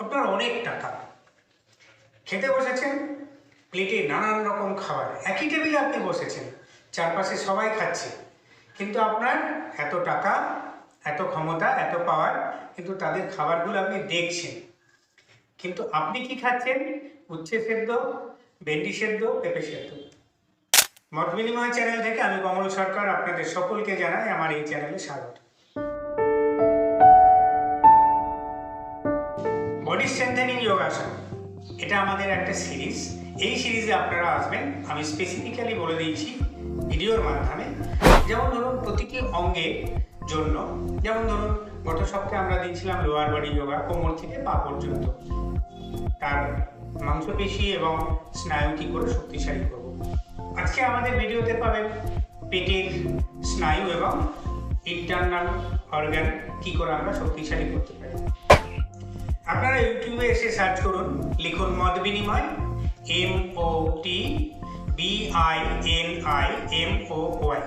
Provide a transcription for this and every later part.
আপনার অনেক টাকা। খেতে বসেছেন? প্লেটে নানান রকম খাবার। একই টেবিলে আপনি বসেছেন। চারপাশে সবাই খাচ্ছে। কিন্তু আপনার এত টাকা, এত ক্ষমতা, এত পাওয়ার কিন্তু তাদের খাবারগুলো আপনি দেখছেন। কিন্তু আপনি কি খাচ্ছেন? উচ্ছে সেদ্ধ, ভেন্ডি সেদ্ধ, পেঁপে সেদ্ধ। মত বিনিময় চ্যানেল থেকে আমি কমল সরকার আপনাদের সকলকে জানাই আমার এই চ্যানেলে স্বাগত। স্ট্রেংথেনিং যোগাসন এটা আমাদের একটা সিরিজ। এই সিরিজে আপনারা আসবেন। আমি স্পেসিফিক্যালি বলে দিয়েছি ভিডিওর মাধ্যমে। যেমন ধরুন, প্রতিটি অঙ্গের জন্য, যেমন ধরুন, গত সপ্তাহে আমরা দিয়েছিলাম লোয়ার বডি যোগা কোমর থেকে পা পর্যন্ত। তার মাংসপেশি এবং স্নায়ু কী করে শক্তিশালী করব। আজকে আমাদের ভিডিওতে পাবেন পেটের স্নায়ু এবং ইন্টারনাল অর্গান কী করে আমরা শক্তিশালী করতে পারি। আপনারা ইউটিউবে এসে সার্চ করুন, লিখুন মত বিনিময় M O T B I N I M O Y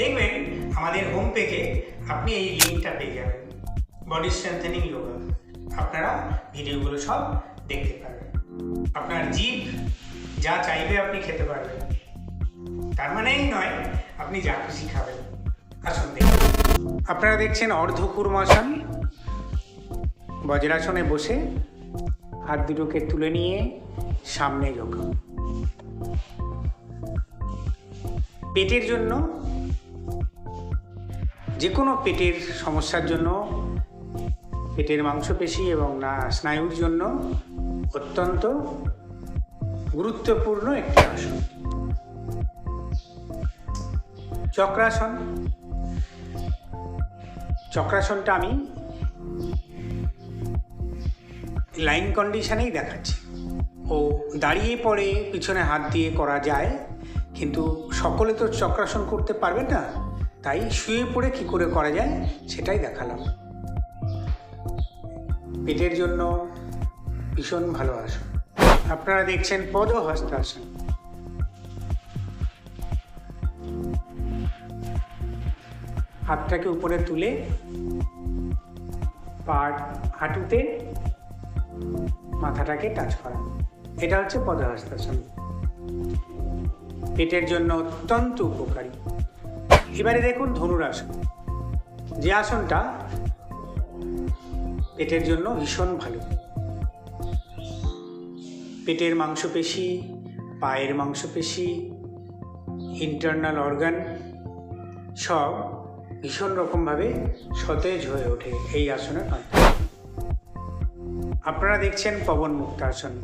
দেখবেন আমাদের হোম পেজে আপনি এই লিঙ্কটা পেয়ে যাবেন। বডি স্ট্রেংথেনিং যোগা আপনারা ভিডিওগুলো সব দেখতে পারবেন। আপনার জীব যা চাইবে আপনি খেতে পারবেন। তার মানে এই নয়, আপনি যা খুশি খাবেন। আসুন দেখুন আপনারা দেখছেন অর্ধকুর্মাসন বজ্রাসনে বসে হাত দুটোকে তুলে নিয়ে সামনে যোগা পেটের জন্য যে কোনো পেটের সমস্যার জন্য, পেটের মাংসপেশি এবং না স্নায়ুর জন্য অত্যন্ত গুরুত্বপূর্ণ একটি আসন। চক্রাসন। চক্রাসনটা আমি লাইন কন্ডিশনেই দেখাচ্ছে। ও দাঁড়িয়ে পড়ে, পিছনে হাত দিয়ে করা যায়, কিন্তু সকলে তো চক্রাসন করতে পারবে না, তাই শুয়ে পড়ে কি করে করা যায় সেটাই দেখালাম। পেটের জন্য ভীষণ ভালো আসন আপনারা দেখছেন পদহস্তাসন। হাতটাকে উপরে তুলে পা হাঁটুতে মাথাটাকে টাচ করা। এটা হচ্ছে পদহস্তাসন পেটের জন্য অত্যন্ত উপকারী। এবারে দেখুন ধনুরাসন। যে আসনটা, পেটের জন্য ভীষণ ভালো। পেটের মাংসপেশি, পায়ের মাংসপেশি ইন্টারনাল অর্গান সব ভীষণ রকমভাবে সতেজ হয়ে ওঠে এই আসনের মাধ্যমে আপনারা দেখছেন পবন মুক্তাসন।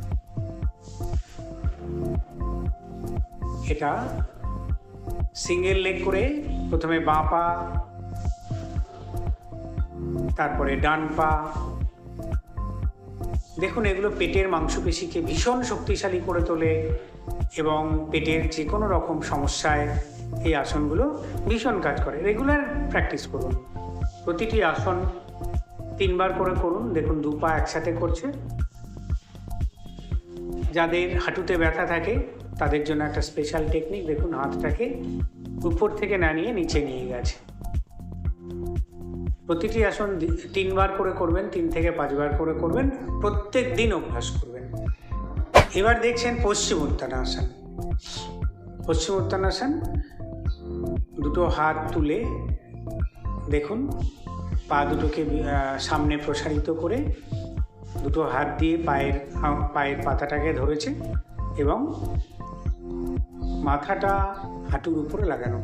এটা সিঙ্গেল লেগ করে প্রথমে বাঁ পা, তারপরে ডান পা। দেখুন, এগুলো পেটের মাংসপেশিকে ভীষণ শক্তিশালী করে তোলে এবং পেটের যে কোনো রকম সমস্যায় এই আসনগুলো ভীষণ কাজ করে। রেগুলার প্র্যাকটিস করুন। প্রতিটি আসন তিনবার করে করুন। দেখুন, দু পা একসাথে করছে। যাদের হাঁটুতে ব্যথা থাকে, তাদের জন্য একটা স্পেশাল টেকনিক দেখুন, হাতটাকে উপর থেকে না নিয়ে নিচে নিয়ে গেছে। প্রতিটি আসন তিনবার করে করবেন, তিন থেকে পাঁচবার করে করবেন, প্রত্যেক দিন অভ্যাস করবেন। এবার দেখছেন পশ্চিম উত্তানাসন পশ্চিম উত্তানাসন দুটো হাত তুলে দেখুন পা দুটোকে সামনে প্রসারিত করে দুটো হাত দিয়ে পায়ের পায়ের পাতাটাকে ধরেছে এবং মাথাটা হাঁটুর উপরে লাগানো।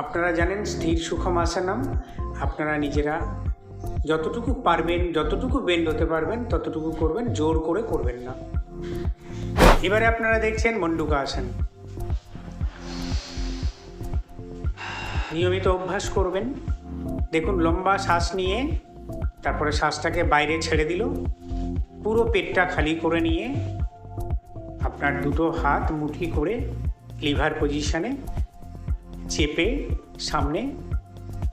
আপনারা জানেন স্থির সুখম আসানাম আপনারা নিজেরা যতটুকু পারবেন, যতটুকু বেন্ড হতে পারবেন, ততটুকু করবেন, জোর করে করবেন না। এবারে আপনারা দেখছেন মন্ডুকা আসন নিয়মিত অভ্যাস করবেন। দেখুন, লম্বা শ্বাস নিয়ে তারপরে শ্বাসটাকে বাইরে ছেড়ে দিল। পুরো পেটটা খালি করে নিয়ে আপনার দুটো হাত মুঠি করে লিভার পজিশনে চেপে সামনে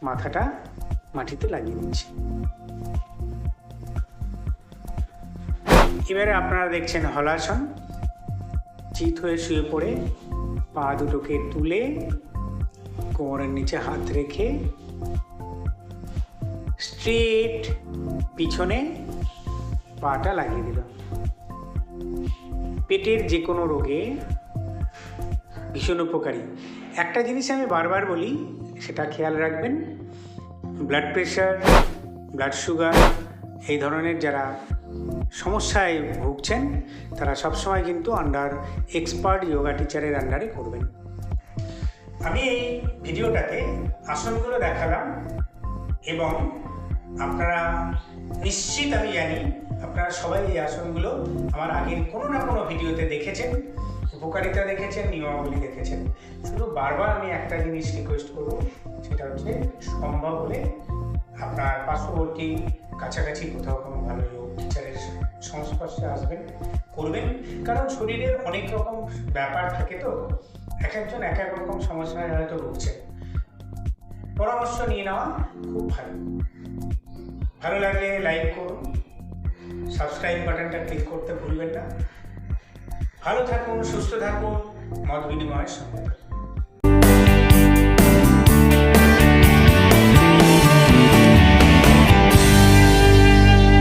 মাথাটা মাটিতে লাগিয়ে দিচ্ছে। এবারে আপনারা দেখছেন হলাসন। চিত হয়ে শুয়ে পড়ে পা দুটোকে তুলে কোমরের নিচে হাত রেখে স্ট্রেট, পিছনে পাটা লাগিয়ে দিলাম পেটের যে কোনো রোগে ভীষণ উপকারী। একটা জিনিস আমি বারবার বলি, সেটা খেয়াল রাখবেন ব্লাড প্রেশার ব্লাড সুগার এই ধরনের যারা সমস্যায় ভুগছেন, তারা সবসময় কিন্তু আন্ডার এক্সপার্ট যোগা টিচারের আন্ডারে করবেন। আমি এই ভিডিওটাতে আসনগুলো দেখালাম এবং আপনারা নিশ্চিত আমি জানি আপনারা সবাই এই আসনগুলো আমার আগের কোনো না কোনো ভিডিওতে দেখেছেন, উপকারিতা দেখেছেন, নিয়মাবলী দেখেছেন। শুধু বারবার আমি একটা জিনিস রিকোয়েস্ট করব, সেটা হচ্ছে সম্ভব হলে আপনার পার্শ্ববর্তী কাছাকাছি কোথাও কোনো ভালো যোগ টিচারের সংস্পর্শে আসবেন, করবেন। কারণ শরীরের অনেক রকম ব্যাপার থাকে তো, এক একজন এক এক রকম সমস্যায় হয়তো ভুগছেন। পরামর্শ নিয়ে নেওয়া খুব ভালো। ভালো লাগলে লাইক করুন সাবস্ক্রাইব বাটনটা ক্লিক করতে ভুলবেন না। ভালো থাকুন, সুস্থ থাকুন, মত বিনিময়ের সঙ্গে